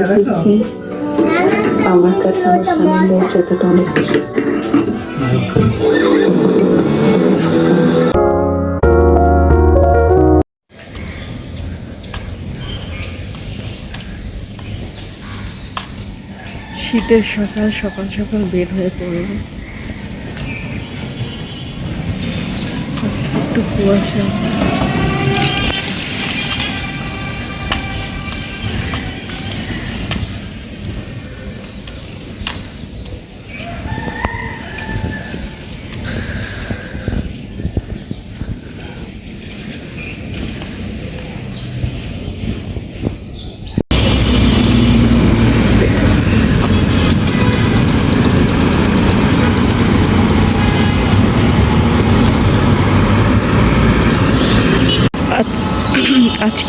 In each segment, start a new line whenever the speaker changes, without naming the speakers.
রেখেছি আমার কাছে আমার স্বামীর
শীতের সকাল সকাল সকাল বের হয়ে পড়বে একটু কুয়াশা।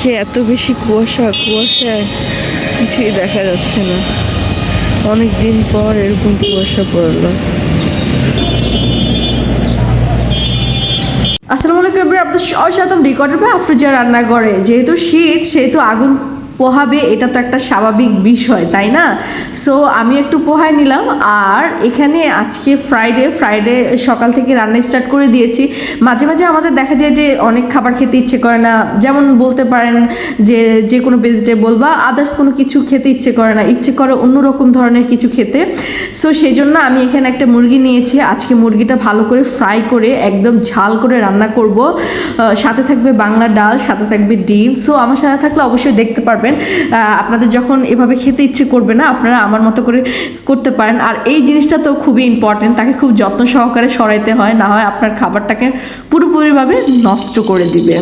আজকে এত বেশি কুয়াশা, কুয়াশায় কিছুই দেখা যাচ্ছে না। অনেক দিন পর এরকম কুয়াশা পড়ল।
আসসালামু আলাইকুম আপনাদের সবাই সাথে আমি রেকর্ডের ভাই আফ্রিজা রান্না করে যেহেতু শীত, সেহেতু আগুন পোহাবে, এটা তো একটা স্বাভাবিক বিষয়, তাই না? সো আমি একটু পোহাই নিলাম, আর এখানে আজকে ফ্রাইডে ফ্রাইডে সকাল থেকে রান্না স্টার্ট করে দিয়েছি। মাঝে মাঝে আমাদের দেখা যায় যে অনেক খাবার খেতে ইচ্ছে করে না, যেমন বলতে পারেন যে যে কোনো ভেজিটেবল বা আদার্স কোনো কিছু খেতে ইচ্ছে করে না, ইচ্ছে করে অন্যরকম ধরনের কিছু খেতে। সো সেই জন্য আমি এখানে একটা মুরগি নিয়েছি, আজকে মুরগিটা ভালো করে ফ্রাই করে একদম ঝাল করে রান্না করব। সাথে থাকবে বাংলা ডাল, সাথে থাকবে ডিম সো আমার সাথে থাকলে অবশ্যই দেখতে পারবেন। আহ, আপনাদের যখন এভাবে খেতে ইচ্ছে করবে না আপনারা আমার মতো করে করতে পারেন। আর এই জিনিসটা তো খুবই ইম্পর্টেন্ট তাকে খুব যত্ন সহকারে সরাইতে হয় না হয় আপনার খাবারটাকে পুরোপুরিভাবে নষ্ট করে দিবে।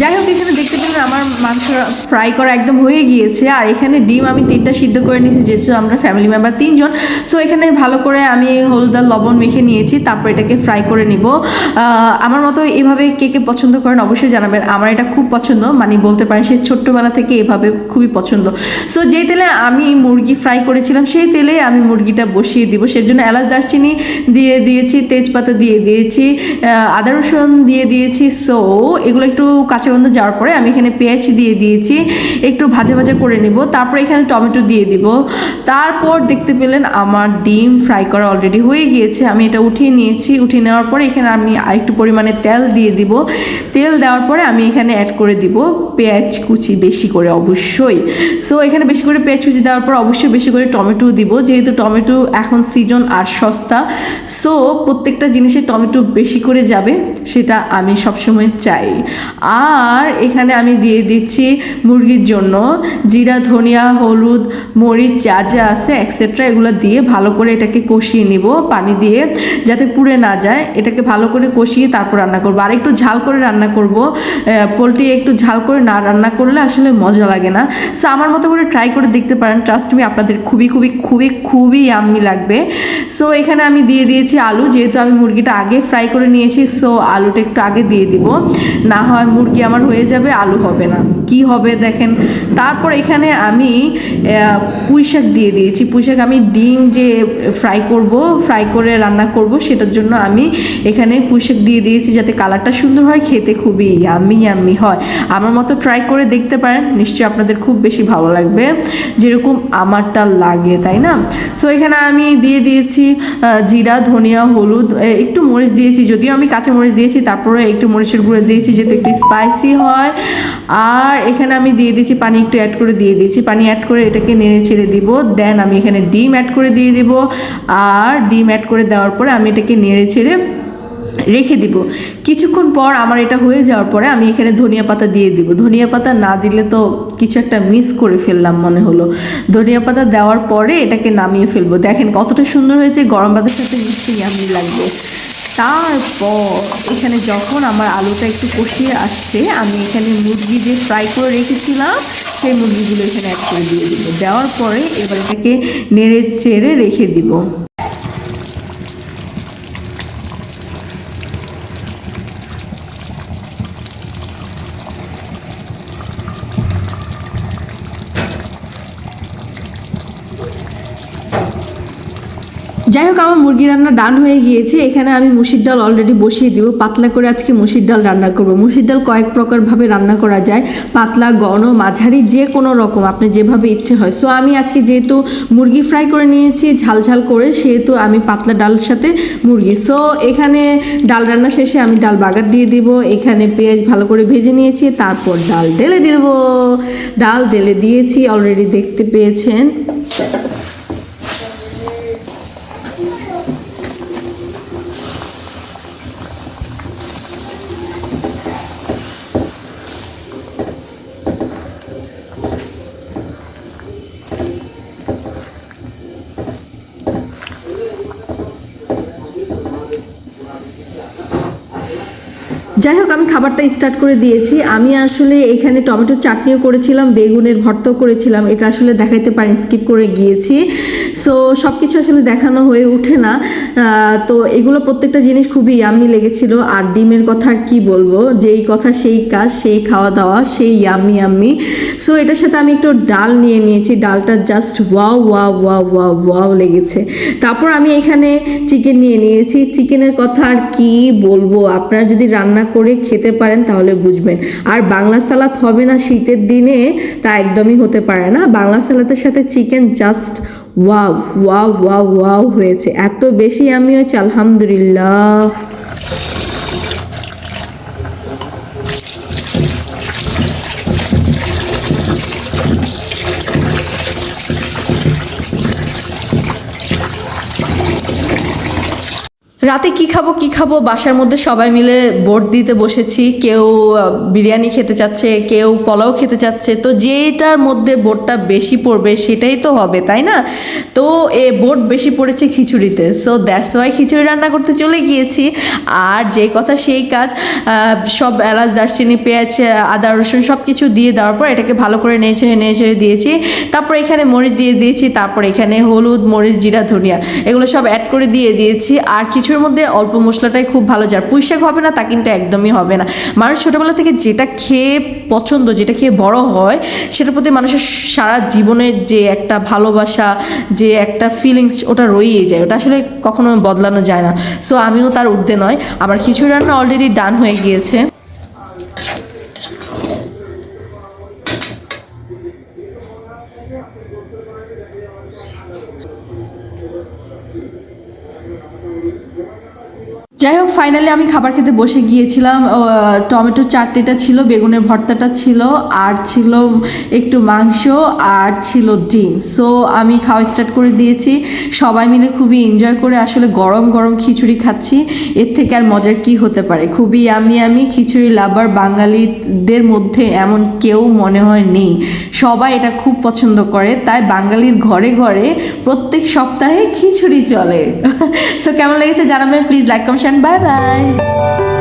যাই হোক, এখানে দেখতে পেলেন আমার মাংস ফ্রাই করা একদম হয়ে গিয়েছে, আর এখানে ডিম আমি তিনটা সিদ্ধ করে নিয়েছি, যেহেতু আমরা ফ্যামিলি মেম্বার তিনজন সো এখানে ভালো করে আমি হলুদ আর লবণ মেখে নিয়েছি, তারপর এটাকে ফ্রাই করে নিব। আমার মতো এভাবে কে কে পছন্দ করেন অবশ্যই জানাবেন, আমার এটা খুব পছন্দ মানে বলতে পারেন সে ছোট্টবেলা থেকে এভাবে খুবই পছন্দ। সো যেই তেলে আমি মুরগি ফ্রাই করেছিলাম, সেই তেলে আমি মুরগিটা বসিয়ে দিব, সেজন্য এলাচ, দারচিনি দিয়ে দিয়েছি, তেজপাতা দিয়ে দিয়েছি আদা রসুন দিয়ে দিয়েছি সো এগুলো একটু গন্ধ যাওয়ার পরে আমি এখানে পেঁয়াজ দিয়ে দিয়েছি, একটু ভাজা ভাজা করে নিব, তারপরে এখানে টমেটো দিয়ে দিব। তারপর দেখতে পেলেন আমার ডিম ফ্রাই করা অলরেডি হয়ে গিয়েছে, আমি এটা উঠিয়ে নিয়েছি, উঠিয়ে নেওয়ার পরে এখানে আমি আরেকটু পরিমাণে তেল দিয়ে দিব। তেল দেওয়ার পরে আমি এখানে অ্যাড করে দিব পেঁয়াজ কুচি বেশি করে অবশ্যই। সো এখানে বেশি করে পেঁয়াজ কুচি দেওয়ার পর অবশ্যই বেশি করে টমেটো দিব, যেহেতু টমেটো এখন সিজন আর সস্তা। সো প্রত্যেকটা জিনিসে টমেটো বেশি করে যাবে, সেটা আমি সবসময় চাই। আর এখানে আমি দিয়ে দিচ্ছি মুরগির জন্য। জিরা, ধনিয়া, হলুদ, মরিচ যা যা আছে এক্সেট্রা এগুলো দিয়ে ভালো করে এটাকে কষিয়ে নিব পানি দিয়ে, যাতে পুড়ে না যায়। এটাকে ভালো করে কষিয়ে তারপর রান্না করব। আর একটু ঝাল করে রান্না করব। পোলট্রি একটু ঝাল করে না রান্না করলে আসলে মজা লাগে না। সো আমার মতো করে ট্রাই করে দেখতে পারেন। ট্রাস্ট মি আপনাদের খুবই খুবই খুবই খুবই আম্মি লাগবে। সো এখানে আমি দিয়ে দিয়েছি আলু। যেহেতু আমি মুরগিটা আগে ফ্রাই করে নিয়েছি সো আলুটা একটু আগে দিয়ে দিব। না হয় মুরগি আমার হয়ে যাবে? আলু হবে না। কি হবে দেখেন? তারপর এখানে আমি পুঁই শাক দিয়ে দিয়েছি। পুঁই শাক আমি ডিম যে ফ্রাই করব ফ্রাই করে রান্না করব, সেটার জন্য আমি এখানে পুঁই শাক দিয়ে দিয়েছি যাতে কালারটা সুন্দর হয়, খেতে খুবই ইয়াম্মি ইয়াম্মি হয়। আমার মতো ট্রাই করে দেখতে পারেন, নিশ্চয়ই আপনাদের খুব বেশি ভালো লাগবে। যেরকম আমারটা লাগে, তাই না? সো এখানে আমি দিয়ে দিয়েছি জিরা, ধনিয়া, হলুদ একটু মরিচ দিয়েছি। যদিও আমি কাঁচা মরিচ দিয়েছি, তারপরে একটু মরিচের গুঁড়ো দিয়েছি যাতে একটু স্পাইসি হয়। আর এখানে আমি দিয়ে দিয়েছি পানি, একটু অ্যাড করে দিয়ে দিয়েছি পানি অ্যাড করে এটাকে নেড়ে ছেড়ে দিব। দেন আমি এখানে ডিম অ্যাড করে দিয়ে দিব। আর ডিম অ্যাড করে দেওয়ার পরে আমি এটাকে নেড়ে ছেড়ে রেখে দিব। কিছুক্ষণ পর আমার এটা হয়ে যাওয়ার পরে আমি এখানে ধনিয়া পাতা দিয়ে দিব। ধনিয়া পাতা না দিলে তো কিছু একটা মিস করে ফেললাম মনে হলো। ধনিয়া পাতা দেওয়ার পরে এটাকে নামিয়ে ফেলব। দেখেন কতটা সুন্দর হয়েছে। গরম ভাতের সাথে নিশ্চয়ই আমি লাগবে। তারপর এখানে যখন আমার আলুটা একটু কষিয়ে আসছে, আমি এখানে মুরগি যে ফ্রাই করে রেখেছিলাম, সেই মুরগিগুলো এখানে অ্যাড করে দিয়ে দিব। দেওয়ার পরে এবার এটাকে নেড়ে চেড়ে রেখে দিব। যাই হোক আমার মুরগি রান্না ডান হয়ে গিয়েছে। এখানে আমি মুসির ডাল অলরেডি বসিয়ে দিব। পাতলা করে আজকে মুসির ডাল রান্না করব। মুসির ডাল কয়েক প্রকারভাবে রান্না করা যায়। পাতলা ঘন মাঝারি, যে কোনো রকম, আপনি যেভাবে ইচ্ছে হয়। সো আমি আজকে যেহেতু মুরগি ফ্রাই করে নিয়েছি, ঝাল ঝাল করে, সেহেতু আমি পাতলা ডালের সাথে মুরগি। সো এখানে ডাল রান্না শেষে আমি ডাল বাগার দিয়ে দিব। এখানে পেঁয়াজ ভালো করে ভেজে নিয়েছি, তারপর ডাল ঢেলে দিব। ডাল ঢেলে দিয়েছি অলরেডি দেখতে পেয়েছেন। Thank you. যাই হোক, আমি খাবারটা স্টার্ট করে দিয়েছি। আমি আসলে এখানে টমেটো চাটনিও করেছিলাম, বেগুনের ভর্তাও করেছিলাম। এটা আসলে দেখাইতে পারি স্কিপ করে গিয়েছি। সো সব কিছু আসলে দেখানো হয়ে ওঠে না। তো এগুলো প্রত্যেকটা জিনিস খুবই ইয়াম্মি লেগেছিল। আর ডিমের কথা আর কী বলব? যেই কথা, সেই কাজ, সেই খাওয়া দাওয়া, সেই ইয়াম্মি ইয়াম্মি সো এটার সাথে আমি একটু ডাল নিয়ে নিয়েছি। ডালটা just wow wow wow wow wow লেগেছে। তারপর আমি এখানে চিকেন নিয়ে নিয়েছি। চিকেনের কথা আর কি বলব? আপনারা যদি রান্না করে খেতে পারেন তাহলে বুঝবেন। আর বাংলা সালাদ হবে না শীতের দিনে, তা একদমই হতে পারে না। বাংলা সালাদের সাথে chicken just wow wow wow wow হয়েছে। এত বেশি আমি হয়েছে, আলহামদুলিল্লাহ। রাতে কি খাব কি খাব? বাসার মধ্যে সবাই মিলে বোর্ড দিতে বসেছি। কেউ বিরিয়ানি খেতে চাচ্ছে, কেউ পোলাও খেতে চাচ্ছে। তো যেটার মধ্যে বোর্ডটা বেশি পড়বে সেটাই তো হবে, তাই না? তো এ বোর্ড বেশি পড়েছে খিচুড়িতে। সো দ্যাটস ওয়াই খিচুড়ি রান্না করতে চলে গিয়েছি। আর যে কথা সেই কাজ সব এলাচ, দারচিনি, পেঁয়াজ, আদা, রসুন সব কিছু দিয়ে দেওয়ার পর এটাকে ভালো করে নেড়ে ছেড়ে দিয়েছি। তারপর এখানে মরিচ দিয়ে দিয়েছি, তারপর এখানে হলুদ, মরিচ, জিরা, ধনিয়া এগুলো সব অ্যাড করে দিয়ে দিয়েছি। আর কিছুর মধ্যে অল্প মশলাটাই খুব ভালো, যার পুঁইশাক হবে না, তা কিন্তু একদমই হবে না। মানুষ ছোটোবেলা থেকে যেটা খেয়ে পছন্দ, যেটা খেয়ে বড় হয়, সেটার প্রতি মানুষের সারা জীবনের যে একটা ভালোবাসা, যে একটা ফিলিংস ওটা রয়েই যায়। ওটা আসলে কখনো বদলানো যায় না। সো আমিও তার ঊর্ধ্বে নয়। আমার খিচুড়ি রান্না অলরেডি ডান হয়ে গিয়েছে। যাই হোক ফাইনালি আমি খাবার খেতে বসে গিয়েছিলাম টমেটো চাটনিটা ছিল, বেগুনের ভর্তাটা ছিল, আর ছিল একটু মাংস, আর ছিল ডিম। সো আমি খাওয়া স্টার্ট করে দিয়েছি। সবাই মিলে খুবই এনজয় করে আসলে গরম গরম খিচুড়ি খাচ্ছি। এর থেকে আর মজার কি হতে পারে? খুবই আমি আমি খিচুড়ি লাভার বাঙালিদের মধ্যে এমন কেউ মনে হয় নেই। সবাই এটা খুব পছন্দ করে, তাই বাঙালির ঘরে ঘরে প্রত্যেক সপ্তাহে খিচুড়ি চলে। সো কেমন লেগেছে জানাবেন? Please like comment bye bye bye.